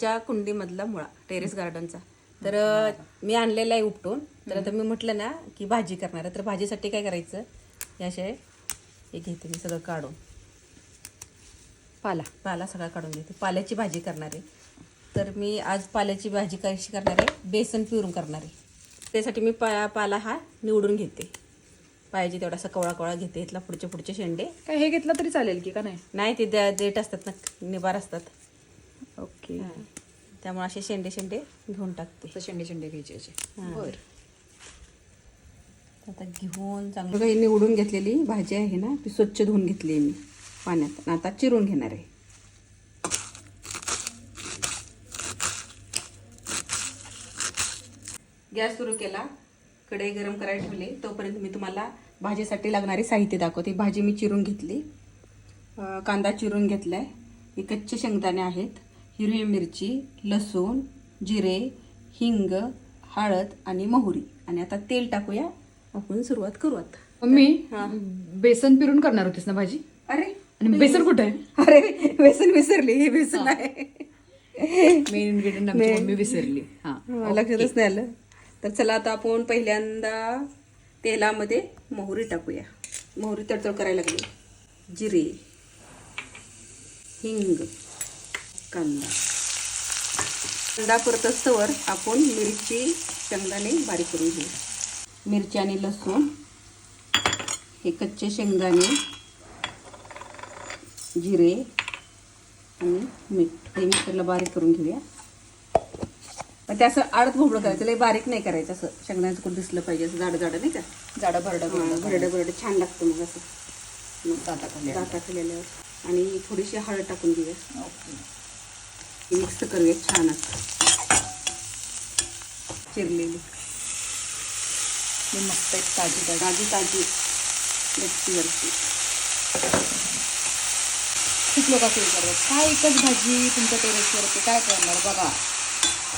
ज्या कुंडीमधला मुळा टेरेस गार्डनचा. तर मी आणलेला आहे उपटून. तर आता मी म्हटलं ना की भाजी करणार आहे. तर भाजीसाठी काय करायचं? याशिवाय हे घेते मी सगळं काढून. पाला. पाला सगळा काढून घेते पाल्याची भाजी करणार आहे. तर मी आज पाल्याची भाजी कशी करणार आहे? बेसन पिरून करणार आहे. त्यासाठी मी पा पाला हा निवडून घेते. पाहिजे तेवढा असा कवळा कवळा घेते. इथला पुढचे पुढचे शेंडे. काय हे घेतलं तरी चालेल की का नाही? नाही ते देठ असतात ना निबार असतात. ओके. त्यामुळे असे शेंडे शेंडे घेऊन टाकते. तसं शेंडे शेंडे घ्यायचे याचे हा. बर. आता घेऊन चांगलं काही निवडून घेतलेली भाजी आहे ना ती स्वच्छ धुवून घेतली आहे मी पाण्यात आता चिरून घेणार आहे. गॅस सुरू केला. कढई गरम करायला ठेवली. तोपर्यंत मी तुम्हाला भाजीसाठी लागणारे साहित्य दाखवते. भाजी मी चिरून घेतली. कांदा चिरून घेतलाय. हे कच्चे शेंगदाणे आहेत. हिरवी मिरची लसूण जिरे हिंग हळद आणि मोहरी. आणि आता तेल टाकूया. आपण सुरुवात करू आता मम्मी हा. बेसन पिरून करणार होतीस ना भाजी? अरे. आणि बेसन कुठे? आहे अरे बेसन विसरली. हे बेसन आहे मेन इन्ग्रेडियंट आमची मम्मी विसरली. हा. हा, लक्षातच नाही आलं. तर चला आता आपण पहिल्यांदा तेलामध्ये मोहरी टाकूया. मोहरी तडतड करायला लागली. जिरे हिंग कांदा. कांदा परत असतोवर आपण मिरची शेंगदाणे बारीक करून घेऊ. मिरची आणि लसूण हे कच्चे शेंगदाणे जिरे आणि मीठ हे मिक्सरला बारीक करून घेऊया. मग ते असं आडत भोबळं करायचं लय बारीक नाही करायचं असं शेंगदाण्याचं कुठं दिसलं पाहिजे असं जाडं जाडं नाही का? जाडा भरडा भरडं भरडं छान लागतं मग असं. मग दाता खाल्ल्यावर. आणि थोडीशी हळद टाकून घेऊया. ओके. मिक्स करूया छान चिरलेली. मस्त एक ताजी ताजी. ताजी गच्चीवरची खूप लोक फील करतात काय एकच भाजी तुमच्या टेरेसवरती? काय करणार? बघा.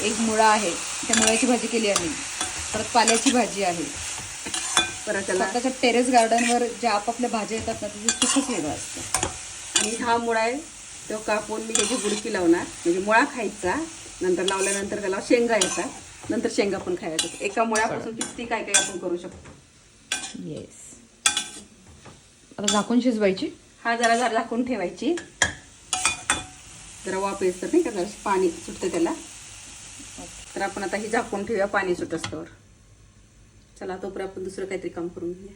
एक मुळा आहे. त्या मुळ्याची भाजी केली आम्ही. परत पाल्याची भाजी आहे. परत त्याला टेरेस गार्डनवर ज्या आपापल्या भाज्या येतात ना त्याचं सुखच वेगळं असतं. आणि हा मुळा आहे तो कापून मी त्याची बुडकी लावणार. म्हणजे मुळा खायचा नंतर लावल्यानंतर त्याला शेंगा येतात. नंतर शेंगा पण खायचा एका मुळ्यापासून किती काय काय आपण करू शकतो? येस आता झाकून शिजवायची? हा जरा जरा झाकून ठेवायची. जरा वाफ येत नाही का? जरा पाणी सुटतं त्याला. तर आपण आता ही झाकून ठेवूया पाणी सुट असतं चला तोपर्यंत आपण दुसरं काहीतरी काम करून घेऊया.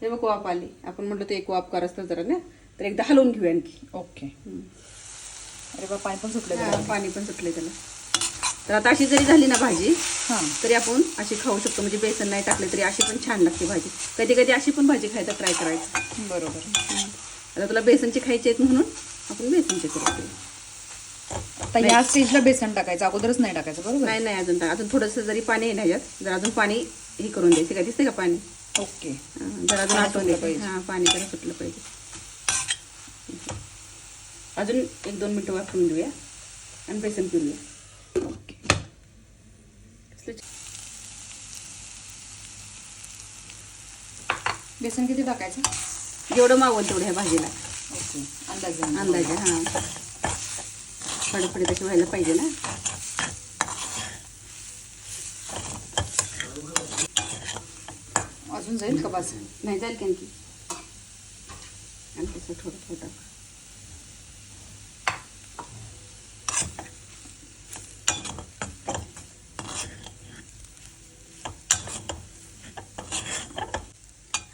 हे बघ वाफ आली. आपण म्हटलं तर एक वाफ कर असतं जरा ना तर एकदा हलवून घेऊया आणखी. ओके. अरे बा पाणी पण सुटलं पाणी पण सुटले त्याला. तर आता अशी जरी झाली ना भाजी हां. तरी आपण अशी खाऊ शकतो. म्हणजे बेसन नाही टाकले तरी अशी पण छान लागते भाजी. कधी कधी अशी पण भाजी खायचा ट्राय करायचं. बरोबर. आता तुला बेसनची खायची आहेत म्हणून आपण बेसनची करतो आता या स्टेजला बेसन टाकायचं. अगोदरच नाही टाकायचं बरोबर? नाही नाही अजून अजून थोडंसं जरी पाणी आहे ह्याच्यात जर अजून पाणी हे करून द्यायचं. का दिसते का पाणी? ओके. जर अजून द्यायचं पाहिजे. हां पाणी जरा सुटलं पाहिजे. अजून एक दोन मिनटं वापरून घेऊया आणि बेसन पिरूया ओके. बेसन किती टाकायचं? जेवढं मावल तेवढं ह्या भाजीला. ओके अंदाज अंदाजे हां. फडफडी तशी व्हायला पाहिजे ना. अजून जाईल का बस नाही जाईल की आणखी. आणि तसं थोडं थोडं.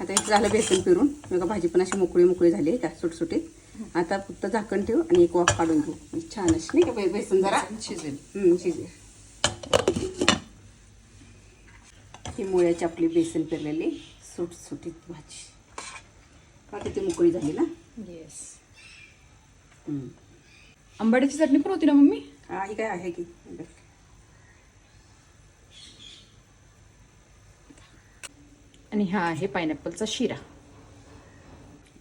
आता एक झालं बेसन पिरून. बघा भाजी पण अशी मोकळी मोकळी झाली आहे का? सुटसुटीत. आता फक्त झाकण ठेव आणि एक वाफ काढून घेऊ. छान अशी नाही का बेसन जरा? शिजेल. शिजेल. ही मुळ्याची आपली बेसन पेरलेली सुटसुटीत भाजी. का किती मोकळी झाली ना? येस. आंबाड्याची चटणी पण होती ना मम्मी? ही काय आहे की? आणि हा आहे पायनॅपलचा शिरा.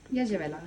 या जेवायला.